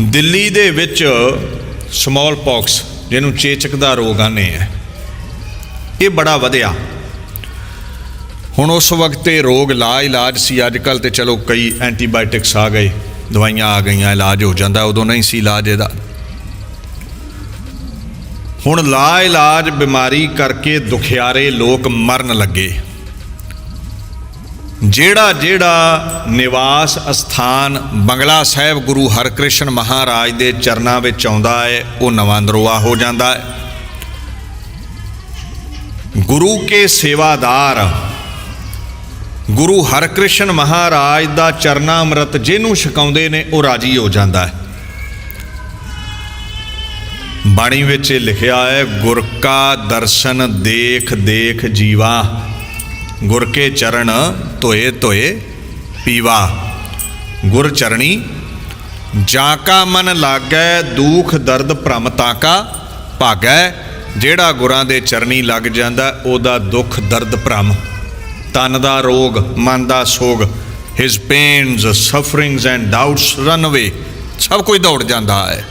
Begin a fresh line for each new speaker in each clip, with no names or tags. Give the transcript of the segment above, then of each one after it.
ਦਿੱਲੀ ਦੇ ਵਿੱਚ small pox ਜਿਹਨੂੰ ਚੇਚਕ ਦਾ ਰੋਗ ਆਨੇ ਹੈ ਇਹ ਬੜਾ ਵਧਿਆ। ਹੁਣ ਉਸ ਵਕਤ ਇਹ ਰੋਗ ਲਾ ਇਲਾਜ ਸੀ ਅੱਜ ਕੱਲ ਤੇ ਚਲੋ ਕਈ ਐਂਟੀਬਾਇਓਟਿਕਸ ਆ ਗਏ, ਦਵਾਈਆਂ ਆ ਗਈਆਂ, ਇਲਾਜ ਹੋ ਜਾਂਦਾ, ਉਦੋਂ ਨਹੀਂ ਸੀ ਇਲਾਜ ਇਹਦਾ। ਹੁਣ ਲਾ ਇਲਾਜ ਬਿਮਾਰੀ ਕਰਕੇ ਦੁਖਿਆਰੇ ਲੋਕ ਮਰਨ ਲੱਗੇ। ਜਿਹੜਾ ਜਿਹੜਾ ਨਿਵਾਸ ਅਸਥਾਨ ਬੰਗਲਾ ਸਾਹਿਬ ਗੁਰੂ ਹਰਕ੍ਰਿਸ਼ਨ ਮਹਾਰਾਜ ਦੇ ਚਰਨਾਂ ਵਿੱਚ ਆਉਂਦਾ ਹੈ, ਉਹ ਨਵਾਂ ਨਰੋਆ ਹੋ ਜਾਂਦਾ ਹੈ। ਗੁਰੂ ਕੇ ਸੇਵਾਦਾਰ, ਗੁਰੂ ਹਰਕ੍ਰਿਸ਼ਨ ਮਹਾਰਾਜ ਦਾ ਚਰਨਾ ਅੰਮ੍ਰਿਤ ਜਿਹਨੂੰ ਛਕਾਉਂਦੇ ਨੇ, ਉਹ ਰਾਜੀ ਹੋ ਜਾਂਦਾ ਹੈ। ਬਾਣੀ ਵਿੱਚ ਇਹ ਲਿਖਿਆ ਹੈ, ਗੁਰ ਕਾ ਦਰਸ਼ਨ ਦੇਖ ਦੇਖ ਜੀਵਾ ਗੁਰ ਕੇ ਚਰਨ ਧੋਏ ਧੋਏ ਪੀਵਾ। ਗੁਰ ਚਰਣੀ, ਜਾਂ ਕਾ ਮਨ ਲਾਗੈ ਦੁਖ ਦਰਦ ਭ੍ਰਮ ਤਾਕਾ ਭਾਗੈ, ਜਿਹੜਾ ਗੁਰਾਂ ਦੇ ਚਰਨੀ ਲੱਗ ਜਾਂਦਾ, ਉਹਦਾ ਦੁੱਖ ਦਰਦ ਭ੍ਰਮ। ਤਨ ਦਾ ਰੋਗ, ਮਨ ਦਾ ਸੋਗ his pains sufferings and doubts run away ਸਭ ਕੁਝ ਦੌੜ ਜਾਂਦਾ ਹੈ।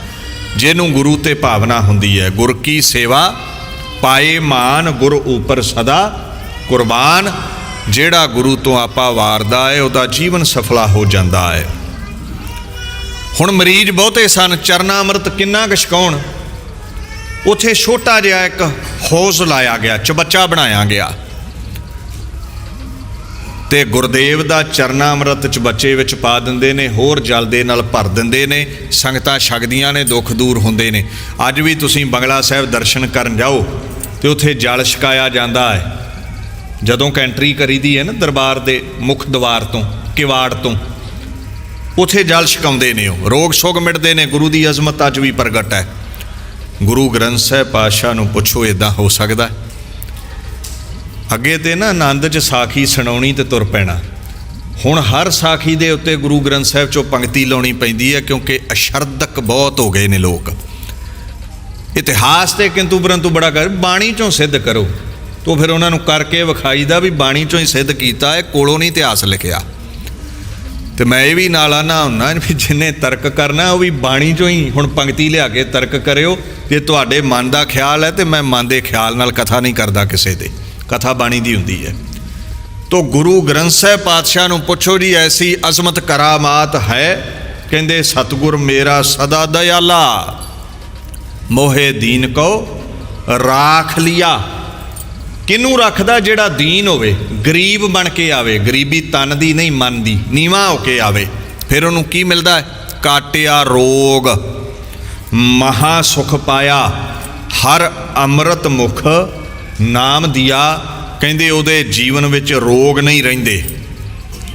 ਜਿਹਨੂੰ ਗੁਰੂ ਤੇ ਭਾਵਨਾ ਹੁੰਦੀ ਹੈ, ਗੁਰ ਕੀ ਸੇਵਾ? ਪਾਏ ਮਾਨ ਗੁਰ ਉਪਰ ਸਦਾ, ਕੁਰਬਾਨ ਜਿਹੜਾ ਗੁਰੂ ਤੋਂ ਆਪਾ ਵਾਰਦਾ ਹੈ, ਉਹਦਾ ਜੀਵਨ ਸਫਲਾ ਹੋ ਜਾਂਦਾ ਹੈ। ਹੁਣ ਮਰੀਜ਼ ਬਹੁਤੇ ਸਨ, ਚਰਨਾ ਅੰਮ੍ਰਿਤ ਕਿੰਨਾ ਕੁ ਛਕਾਉਣ। ਉਥੇ ਛੋਟਾ ਜਿਹਾ ਇੱਕ ਹੌਜ਼ ਲਾਇਆ ਗਿਆ, ਚਬੱਚਾ ਬਣਾਇਆ ਗਿਆ। ਤੇ ਗੁਰਦੇਵ ਦਾ ਚਰਨਾ ਅੰਮ੍ਰਿਤ ਚ ਬੱਚੇ ਵਿੱਚ ਪਾ ਦਿੰਦੇ ਨੇ, ਹੋਰ ਜਲ ਦੇ ਨਾਲ ਭਰ ਦਿੰਦੇ ਨੇ, ਸੰਗਤਾਂ ਛਕਦੀਆਂ ਨੇ, ਦੁੱਖ ਦੂਰ ਹੁੰਦੇ ਨੇ। ਅੱਜ ਵੀ ਤੁਸੀਂ ਬੰਗਲਾ ਸਾਹਿਬ ਦਰਸ਼ਨ ਕਰਨ ਜਾਓ, ਤੇ ਉੱਥੇ ਜਲ ਛਕਾਇਆ ਜਾਂਦਾ ਹੈ। ਜਦੋਂ ਕੈਂਟਰੀ ਕਰੀਦੀ ਹੈ ਨਾ ਦਰਬਾਰ ਦੇ ਮੁੱਖ ਦਵਾਰ ਤੋਂ, ਕਿਵਾੜ ਤੋਂ। ਉਥੇ ਜਲ ਛਕਾਉਂਦੇ ਨੇ ਉਹ, ਰੋਗ ਸੋਗ ਮਿਟਦੇ ਨੇ, ਗੁਰੂ ਦੀ ਅਜ਼ਮਤ ਅੱਜ ਵੀ ਪ੍ਰਗਟ ਹੈ। ਗੁਰੂ ਗ੍ਰੰਥ ਸਾਹਿਬ ਪਾਤਸ਼ਾਹ ਨੂੰ ਪੁੱਛੋ ਇਦਾਂ ਹੋ ਸਕਦਾ ਅੱਗੇ ਤੇ ਨਾ ਆਨੰਦ ਚ ਸਾਖੀ ਸੁਣਾਉਣੀ ਤੇ ਤੁਰ ਪੈਣਾ। ਹੁਣ ਹਰ ਸਾਖੀ ਦੇ ਉੱਤੇ ਗੁਰੂ ਗ੍ਰੰਥ ਸਾਹਿਬ ਚੋਂ ਪੰਕਤੀ ਲਾਉਣੀ ਪੈਂਦੀ ਹੈ, ਕਿਉਂਕਿ ਅਸ਼ਰਦਕ ਬਹੁਤ ਹੋ ਗਏ ਨੇ ਲੋਕ। ਇਤਿਹਾਸ ਤੇ ਕਿੰਤੂ ਪਰੰਤੂ ਬੜਾ ਕਰ, ਬਾਣੀ ਚੋਂ ਸਿੱਧ ਕਰੋ। ਤੋ ਫਿਰ ਉਹਨਾਂ ਨੂੰ ਕਰਕੇ ਵਿਖਾਈਦਾ ਵੀ ਬਾਣੀ ਚੋਂ ਹੀ ਸਿੱਧ ਕੀਤਾ ਹੈ ਕੋਲੋਂ ਨਹੀਂ ਇਤਿਹਾਸ ਲਿਖਿਆ। ਤੇ ਮੈਂ ਇਹ ਵੀ ਨਾਲ ਆਨਾ ਹੁੰਨਾ ਵੀ ਜਿੰਨੇ ਤਰਕ ਕਰਨਾ, ਉਹ ਵੀ ਬਾਣੀ ਚੋਂ ਹੀ ਹੁਣ ਪੰਕਤੀ ਲਿਆ ਕੇ ਤਰਕ ਕਰਿਓ, ਜੇ ਤੁਹਾਡੇ ਮਨ ਦਾ ਖਿਆਲ ਹੈ ਤੇ ਮੈਂ ਮਨ ਦੇ ਖਿਆਲ ਨਾਲ ਕਥਾ ਨਹੀਂ ਕਰਦਾ ਕਿਸੇ ਦੇ। ਕਥਾ ਬਾਣੀ ਦੀ ਹੁੰਦੀ ਹੈ। ਤੋ ਗੁਰੂ ਗ੍ਰੰਥ ਸਾਹਿਬ ਪਾਤਸ਼ਾਹ ਨੂੰ ਪੁੱਛੋ ਜੀ, ਐਸੀ ਅਜ਼ਮਤ ਕਰਾਮਾਤ ਹੈ? ਕਹਿੰਦੇ, ਸਤਗੁਰ ਮੇਰਾ ਸਦਾ ਦਇਆਲਾ, ਮੋਹੇ ਦੀਨ ਕੋ ਰਾਖ ਲਿਆ। ਕਿਨੂੰ ਰੱਖਦਾ ਜਿਹੜਾ ਦੀਨ ਹੋਵੇ? ਗਰੀਬ ਬਣ ਕੇ ਆਵੇ। ਗਰੀਬੀ ਤਨ ਦੀ ਨਹੀਂ, ਮਨ ਦੀ। ਨੀਵਾ ਹੋ ਕੇ ਆਵੇ। ਫਿਰ ਉਹਨੂੰ ਕੀ ਮਿਲਦਾ ਹੈ? ਕਾਟਿਆ ਰੋਗ। ਮਹਾ ਸੁਖ ਪਾਇਆ। ਹਰ ਅੰਮ੍ਰਿਤ ਮੁਖ ਨਾਮ ਦਿਆ। ਕਹਿੰਦੇ ਉਹਦੇ ਜੀਵਨ ਵਿੱਚ ਰੋਗ ਨਹੀਂ ਰਹਿੰਦੇ।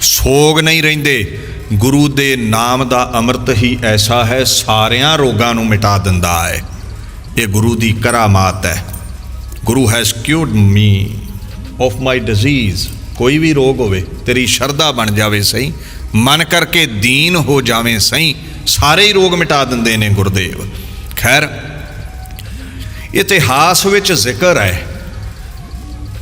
ਸੋਗ ਨਹੀਂ ਰਹਿੰਦੇ। ਗੁਰੂ ਦੇ ਨਾਮ ਦਾ ਅੰਮ੍ਰਿਤ ਹੀ ਐਸਾ ਹੈ, ਸਾਰਿਆਂ ਰੋਗਾਂ ਨੂੰ ਮਿਟਾ ਦਿੰਦਾ ਹੈ। ਇਹ ਗੁਰੂ ਦੀ ਕਰਾਮਾਤ ਹੈ। Guru has cured me of my disease ਕੋਈ ਵੀ ਰੋਗ ਹੋਵੇ, ਤੇਰੀ ਸ਼ਰਧਾ ਬਣ ਜਾਵੇ ਸਹੀ, ਮਨ ਕਰਕੇ ਦੀਨ ਹੋ ਜਾਵੇਂ ਸਹੀ, ਸਾਰੇ ਹੀ ਰੋਗ ਮਿਟਾ ਦਿੰਦੇ ਨੇ ਗੁਰਦੇਵ। ਖੈਰ, ਇਤਿਹਾਸ ਵਿੱਚ ਜ਼ਿਕਰ ਹੈ,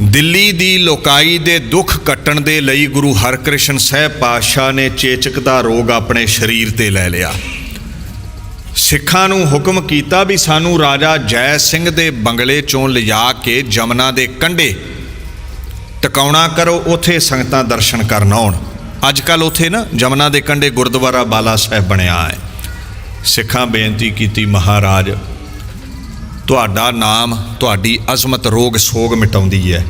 ਦਿੱਲੀ ਦੀ ਲੋਕਾਈ ਦੇ ਦੁੱਖ ਕੱਟਣ ਦੇ ਲਈ ਗੁਰੂ ਹਰਕ੍ਰਿਸ਼ਨ ਸਾਹਿਬ ਪਾਤਸ਼ਾਹ ਨੇ ਚੇਚਕ ਦਾ ਰੋਗ ਆਪਣੇ ਸਰੀਰ ਤੇ ਲੈ ਲਿਆ। ਸਿੱਖਾਂ ਨੂੰ ਹੁਕਮ ਕੀਤਾ ਵੀ ਸਾਨੂੰ ਰਾਜਾ ਜੈ ਸਿੰਘ ਦੇ ਬੰਗਲੇ ਚੋਂ ਲਿਜਾ ਕੇ ਜਮਨਾ ਦੇ ਕੰਢੇ ਟਿਕਾਉਣਾ ਕਰੋ, ਉਥੇ ਸੰਗਤਾਂ ਦਰਸ਼ਨ ਕਰਨ ਆਉਣ। ਅੱਜ ਕੱਲ ਉਥੇ ਨਾ ਜਮਨਾ ਦੇ ਕੰਢੇ ਗੁਰਦੁਆਰਾ ਬਾਲਾ ਸਾਹਿਬ ਬਣਿਆ ਹੈ। ਸਿੱਖਾਂ ਬੇਨਤੀ ਕੀਤੀ, ਮਹਾਰਾਜ, ਤੁਹਾਡਾ ਨਾਮ, ਤੁਹਾਡੀ ਅਜ਼ਮਤ ਰੋਗ ਸੋਗ ਮਿਟਾਉਂਦੀ ਹੈ।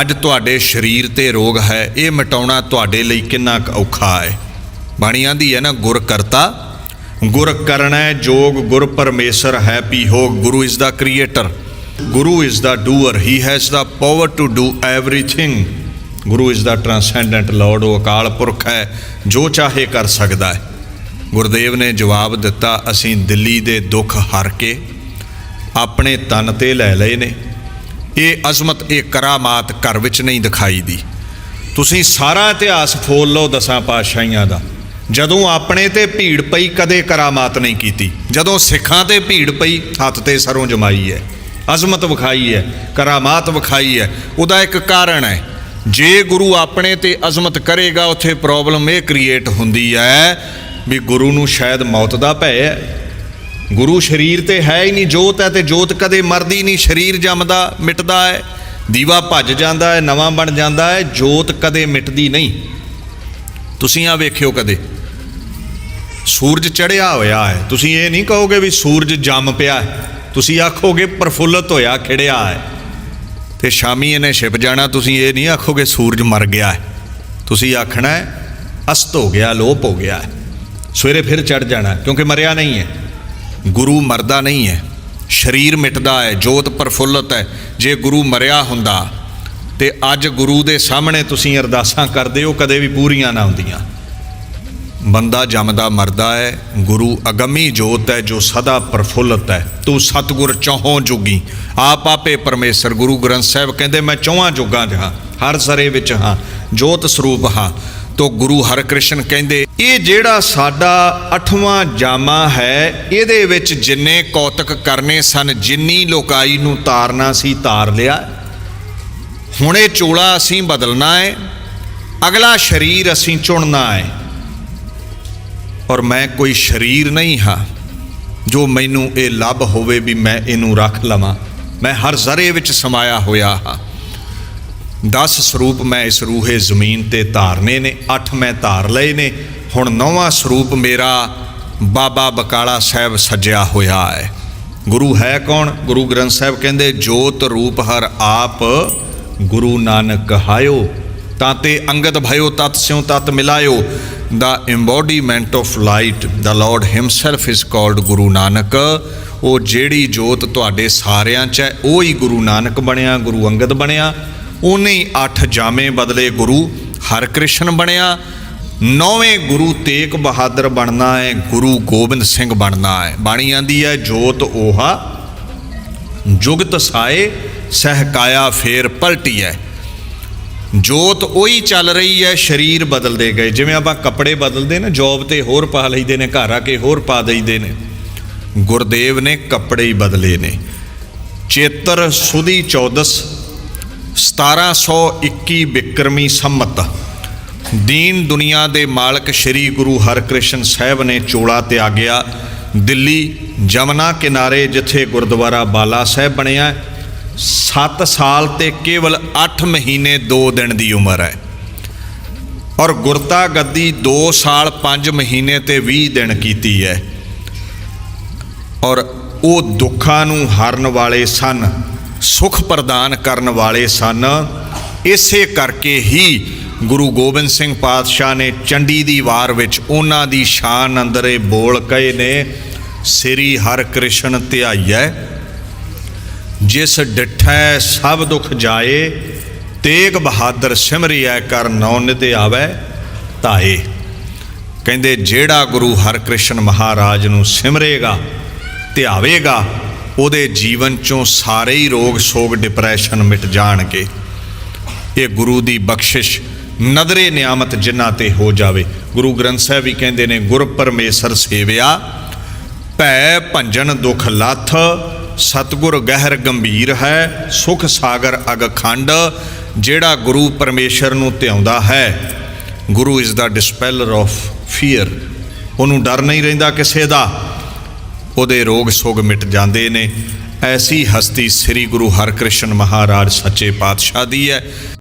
ਅੱਜ ਤੁਹਾਡੇ ਸਰੀਰ ਤੇ ਰੋਗ ਹੈ, ਇਹ ਮਿਟਾਉਣਾ ਤੁਹਾਡੇ ਲਈ ਕਿੰਨਾ ਕੁ ਔਖਾ ਹੈ। ਬਾਣੀ ਆਂਦੀ ਹੈ ਨਾ ਗੁਰ ਕਰਤਾ ਗੁਰ ਕਰਨੈ ਜੋਗ ਗੁਰ ਪਰਮੇਸ਼ਰ ਹੈ ਪੀਹੋ Guru is the creator Guru is the doer he has the power to do everything Guru is the transcendent lord ਉਹ ਅਕਾਲ ਪੁਰਖ ਹੈ, ਜੋ ਚਾਹੇ ਕਰ ਸਕਦਾ ਹੈ। ਗੁਰਦੇਵ ਨੇ ਜਵਾਬ ਦਿੱਤਾ, ਅਸੀਂ ਦਿੱਲੀ ਦੇ ਦੁੱਖ ਹਰ ਕੇ ਆਪਣੇ ਤਨ ਤੇ ਲੈ ਲਏ ਨੇ। ਇਹ ਅਜ਼ਮਤ, ਇਹ ਕਰਾਮਾਤ ਘਰ ਵਿੱਚ ਨਹੀਂ ਦਿਖਾਈ ਦੀ ਤੁਸੀਂ ਸਾਰਾ ਇਤਿਹਾਸ ਫੋਲ ਲਓ ਦਸਾਂ ਪਾਤਸ਼ਾਹੀਆਂ ਦਾ। ਜਦੋਂ ਆਪਣੇ ਤੇ ਭੀੜ ਪਈ, ਕਦੇ ਕਰਾਮਾਤ ਨਹੀਂ ਕੀਤੀ। ਜਦੋਂ ਸਿੱਖਾਂ ਤੇ ਭੀੜ ਪਈ, ਹੱਥ ਤੇ ਸਰੋਂ ਜਮਾਈ ਹੈ। ਅਜ਼ਮਤ ਵਿਖਾਈ ਹੈ, ਕਰਾਮਾਤ ਵਿਖਾਈ ਹੈ। ਉਹਦਾ ਇੱਕ ਕਾਰਨ ਹੈ, ਜੇ ਗੁਰੂ ਆਪਣੇ ਤੇ ਅਜ਼ਮਤ ਕਰੇਗਾ, ਉੱਥੇ ਪ੍ਰੋਬਲਮ ਇਹ ਕ੍ਰੀਏਟ ਹੁੰਦੀ ਹੈ ਵੀ ਗੁਰੂ ਨੂੰ ਸ਼ਾਇਦ ਮੌਤ ਦਾ ਭੈ ਹੈ। ਗੁਰੂ ਸਰੀਰ ਤੇ ਹੈ ਹੀ ਨਹੀਂ, ਜੋਤ ਹੈ ਤੇ ਜੋਤ ਕਦੇ ਮਰਦੀ ਨਹੀਂ, ਸਰੀਰ ਜੰਮਦਾ, ਮਿਟਦਾ ਹੈ। ਦੀਵਾ ਭੱਜ ਜਾਂਦਾ ਹੈ, ਨਵਾਂ ਬਣ ਜਾਂਦਾ ਹੈ, ਜੋਤ ਕਦੇ ਮਿਟਦੀ ਨਹੀਂ। ਤੁਸੀਂ ਆ ਵੇਖਿਓ ਕਦੇ। ਸੂਰਜ ਚੜਿਆ ਹੋਇਆ ਹੈ। ਤੁਸੀਂ ਇਹ ਨਹੀਂ ਕਹੋਗੇ ਵੀ ਸੂਰਜ ਜੰਮ ਪਿਆ ਹੈ। ਤੁਸੀਂ ਆਖੋਗੇ ਪ੍ਰਫੁੱਲਤ ਹੋਇਆ, ਖਿੜਿਆ ਹੈ। ਤੇ ਸ਼ਾਮੀ ਇਹਨੇ ਛਿਪ ਜਾਣਾ, ਤੁਸੀਂ ਇਹ ਨਹੀਂ ਆਖੋਗੇ ਸੂਰਜ ਮਰ ਗਿਆ ਹੈ। ਤੁਸੀਂ ਆਖਣਾ ਹੈ, ਅਸਤ ਹੋ ਗਿਆ, ਲੋਪ ਹੋ ਗਿਆ ਹੈ। ਸਵੇਰੇ ਫਿਰ ਚੜ ਜਾਣਾ, ਕਿਉਂਕਿ ਮਰਿਆ ਨਹੀਂ ਹੈ। ਗੁਰੂ ਮਰਦਾ ਨਹੀਂ ਹੈ। ਸਰੀਰ ਮਿਟਦਾ ਹੈ, ਜੋਤ ਪ੍ਰਫੁੱਲਤ ਹੈ। ਜੇ ਗੁਰੂ ਮਰਿਆ ਹੁੰਦਾ, ਤੇ ਅੱਜ ਗੁਰੂ ਦੇ ਸਾਹਮਣੇ ਤੁਸੀਂ ਅਰਦਾਸਾਂ ਕਰਦੇ ਹੋ, ਕਦੇ ਵੀ ਪੂਰੀਆਂ ਨਾ ਹੁੰਦੀਆਂ। ਬੰਦਾ ਜੰਮਦਾ, ਮਰਦਾ ਹੈ, ਗੁਰੂ ਅਗੰਮੀ ਜੋਤ ਹੈ, ਜੋ ਸਦਾ ਪ੍ਰਫੁੱਲਤ ਹੈ। ਤੂੰ ਸਤਗੁਰ ਚੌਹਾਂ ਜੁਗੀ। ਆਪ ਆਪੇ ਪਰਮੇਸ਼ਰ, ਗੁਰੂ ਗ੍ਰੰਥ ਸਾਹਿਬ ਕਹਿੰਦੇ, ਮੈਂ ਚੌਹਾਂ ਜੁਗਾਂ 'ਚ ਹਾਂ, ਹਰ ਸਰੇ ਵਿੱਚ ਹਾਂ, ਜੋਤ ਸਰੂਪ ਹਾਂ। ਤੋ ਗੁਰੂ ਹਰਕ੍ਰਿਸ਼ਨ ਕਹਿੰਦੇ, ਇਹ ਜਿਹੜਾ ਸਾਡਾ ਅਠਵਾਂ ਜਾਮਾ ਹੈ, ਇਹਦੇ ਵਿੱਚ ਜਿੰਨੇ ਕੌਤਕ ਕਰਨੇ ਸਨ, ਜਿੰਨੀ ਲੋਕਾਈ ਨੂੰ ਤਾਰਨਾ ਸੀ, ਤਾਰ ਲਿਆ। ਹੁਣ ਇਹ ਚੋਲਾ ਅਸੀਂ ਬਦਲਣਾ ਹੈ, ਅਗਲਾ ਸ਼ਰੀਰ ਅਸੀਂ ਚੁਣਨਾ ਹੈ। ਔਰ ਮੈਂ ਕੋਈ ਸ਼ਰੀਰ ਨਹੀਂ ਹਾਂ ਜੋ ਮੈਨੂੰ ਇਹ ਲੱਭ ਹੋਵੇ ਵੀ ਮੈਂ ਇਹਨੂੰ ਰੱਖ ਲਵਾਂ। ਮੈਂ ਹਰ ਜ਼ਰੇ ਵਿੱਚ ਸਮਾਇਆ ਹੋਇਆ ਹਾਂ। 10 ਸਰੂਪ ਮੈਂ ਇਸ ਰੂਹੇ ਜ਼ਮੀਨ ਤੇ ਧਾਰਨੇ ਨੇ 8 ਮੈਂ ਧਾਰ ਲਏ ਨੇ। ਹੁਣ ਨੌਵਾਂ ਸਰੂਪ ਮੇਰਾ ਬਾਬਾ ਬਕਾਲਾ ਸਾਹਿਬ ਸੱਜਿਆ ਹੋਇਆ ਹੈ। ਗੁਰੂ ਹੈ ਕੌਣ? ਗੁਰੂ ਗ੍ਰੰਥ ਸਾਹਿਬ ਕਹਿੰਦੇ, ਜੋਤ ਰੂਪ ਹਰ ਆਪ ਗੁਰੂ ਨਾਨਕ ਕਹਾਇਓ ਤਾਂ ਤੇ ਅੰਗਦ ਭਇਓ ਤਤ ਸਿਉ ਤਤ ਮਿਲਾਇਓ। The embodiment of light the lord himself is called Guru Nanak ਉਹ ਜਿਹੜੀ ਜੋਤ ਤੁਹਾਡੇ ਸਾਰਿਆਂ 'ਚ ਹੈ, ਉਹ ਹੀ ਗੁਰੂ ਨਾਨਕ ਬਣਿਆ, ਗੁਰੂ ਅੰਗਦ ਬਣਿਆ। ਉਹਨੇ ਹੀ ਅੱਠ ਜਾਮੇ ਬਦਲੇ ਗੁਰੂ ਹਰਕ੍ਰਿਸ਼ਨ ਬਣਿਆ। ਨੌਵੇਂ ਗੁਰੂ ਤੇਗ ਬਹਾਦਰ ਬਣਨਾ ਹੈ, ਗੁਰੂ ਗੋਬਿੰਦ ਸਿੰਘ ਬਣਨਾ ਹੈ। ਬਾਣੀ ਆਂਦੀ ਹੈ, ਜੋਤ 오ਹਾ ਜੁਗਤ ਸਾਏ ਸਹਿਕਾਇਆ ਫੇਰ ਪਲਟੀ ਹੈ। ਜੋਤ ਉਹੀ ਚੱਲ ਰਹੀ ਹੈ, ਸਰੀਰ ਬਦਲਦੇ ਗਏ। ਜਿਵੇਂ ਆਪਾਂ ਕੱਪੜੇ ਬਦਲਦੇ ਨੇ ਜੌਬ ਤੇ ਹੋਰ ਪਾ ਲਈਦੇ ਨੇ, ਘਰ ਆ ਕੇ ਹੋਰ ਪਾ ਦਈਦੇ ਨੇ। ਗੁਰਦੇਵ ਨੇ ਕੱਪੜੇ ਹੀ ਬਦਲੇ ਨੇ। ਚੇਤਰ ਸੁਦੀ 14 1721 ਬਿਕਰਮੀ ਸੰਮਤ। ਦੀਨ ਦੁਨੀਆ ਦੇ ਮਾਲਕ ਸ੍ਰੀ ਗੁਰੂ ਹਰਕ੍ਰਿਸ਼ਨ ਸਾਹਿਬ ਨੇ ਚੋਲਾ ਤਿਆਗਿਆ। ਦਿੱਲੀ ਜਮਨਾ ਕਿਨਾਰੇ, ਜਿੱਥੇ ਗੁਰਦੁਆਰਾ ਬਾਲਾ ਸਾਹਿਬ ਬਣਿਆ 7 ਸਾਲ ਤੇ ਕੇਵਲ 8 ਮਹੀਨੇ 2 ਦਿਨ ਦੀ ਉਮਰ ਹੈ। ਔਰ ਗੁਰਤਾ ਗੱਦੀ 2 ਸਾਲ 5 ਮਹੀਨੇ ਤੇ 20 ਦਿਨ ਕੀਤੀ ਹੈ। ਔਰ ਉਹ ਦੁੱਖਾਂ ਨੂੰ ਹਰਨ ਵਾਲੇ ਸਨ, ਸੁਖ ਪ੍ਰਦਾਨ ਕਰਨ ਵਾਲੇ ਸਨ। ਇਸੇ ਕਰਕੇ ਹੀ ਗੁਰੂ ਗੋਬਿੰਦ ਸਿੰਘ ਪਾਤਸ਼ਾਹ ਨੇ ਚੰਡੀ ਦੀ ਵਾਰ ਵਿੱਚ ਉਹਨਾਂ ਦੀ ਸ਼ਾਨ ਅੰਦਰ ਇਹ ਬੋਲ ਕਹੇ ਨੇ, ਸ੍ਰੀ ਹਰਿਕ੍ਰਿਸ਼ਨ ਧਿਆਈਐ ਜਿਸ ਡਿਠੈ ਸਭ ਦੁਖ ਜਾਏ, ਤੇਗ ਬਹਾਦਰ ਸਿਮਰਿਐ ਕਰ ਨੌ ਨਿਤ ਆਵੈ ਤਾਏ ਕਹਿੰਦੇ, ਜਿਹੜਾ ਗੁਰੂ ਹਰਕ੍ਰਿਸ਼ਨ ਮਹਾਰਾਜ ਨੂੰ ਸਿਮਰੇਗਾ, ਧਿਆਵੇਗਾ, ਉਹਦੇ ਜੀਵਨ ਚੋਂ ਸਾਰੇ ਹੀ ਰੋਗ ਸੋਗ ਡਿਪਰੈਸ਼ਨ ਮਿਟ ਜਾਣਗੇ। ਇਹ ਗੁਰੂ ਦੀ ਬਖਸ਼ਿਸ਼ ਨਦਰੇ ਨਿਆਮਤ ਜਿਨ੍ਹਾਂ ਤੇ ਹੋ ਜਾਵੇ। ਗੁਰੂ ਗ੍ਰੰਥ ਸਾਹਿਬ ਵੀ ਕਹਿੰਦੇ ਨੇ, ਗੁਰ ਪਰਮੇਸ਼ਰ ਸੇਵਿਆ, ਭੈ ਭੰਜਨ ਦੁਖ ਲੱਥ ਸਤਗੁਰ ਗਹਿਰ ਗੰਭੀਰ ਹੈ, ਸੁਖ ਸਾਗਰ ਅਗਖੰਡ ਜਿਹੜਾ ਗੁਰੂ ਪਰਮੇਸ਼ਰ ਨੂੰ ਧਿਆਉਂਦਾ ਹੈ। Guru is the dispeller of fear ਉਹਨੂੰ ਡਰ ਨਹੀਂ ਰਹਿੰਦਾ ਕਿਸੇ ਦਾ। ਉਹਦੇ ਰੋਗ ਸੋਗ ਮਿਟ ਜਾਂਦੇ ਨੇ। ਐਸੀ ਹਸਤੀ ਸ੍ਰੀ ਗੁਰੂ ਹਰਕ੍ਰਿਸ਼ਨ ਮਹਾਰਾਜ ਸੱਚੇ ਪਾਤਸ਼ਾਹ ਦੀ ਹੈ।